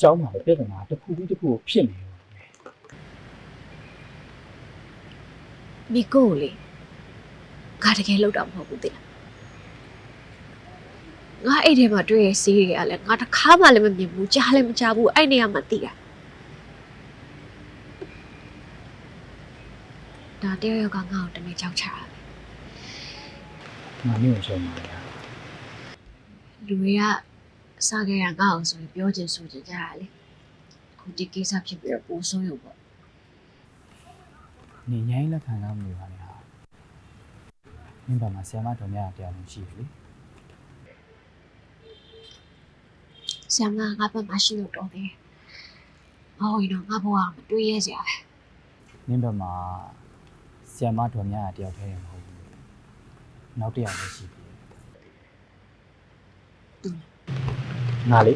ကျောင်းမှာပြဿနာတစ်ခုပြီးတစ်ခုကိုဖြစ်နေတယ်မိကိုကိုလေငါတကယ်လောက်တာမဟုတ်ဘူးသိလားငါအဲ့ထဲမှာတွေ့ရစီးရလဲငါတစ်ခါမှလည်းမမြင်ဘူးကြားလည်းမကြားဘူးအဲ့နေရာမှာတည်တာဒါတယောက်ယောက်ကငါ့ကိုတမင်ကြောက်ချတာပဲငါမျိုးကိုရှုံးပါလေလူတွေက အစားခဲ့ရငါ့အောင်ဆိုရင်ပြောချင်ဆိုချင်ကြတာလေခုဒီကိစ္စဖြစ်ပြီးတော့ပိုဆိုးရုံပေါ့နေရိုင်းလက်ခံလာမှုပါလေဟာမင်းဘာမှာဆရာမတော်များတရားလို့ရှိပြီလေဆရာမငါဘက်မှာရှိလို့တော်တယ်ဟောရင်တော့ငါဘဝမတွေးရဲစရာပဲမင်းဘာမှာဆရာမတော်များတရားထဲရင်မဟုတ်ဘူးနောက်တရားလည်းရှိပြီ ငါလေ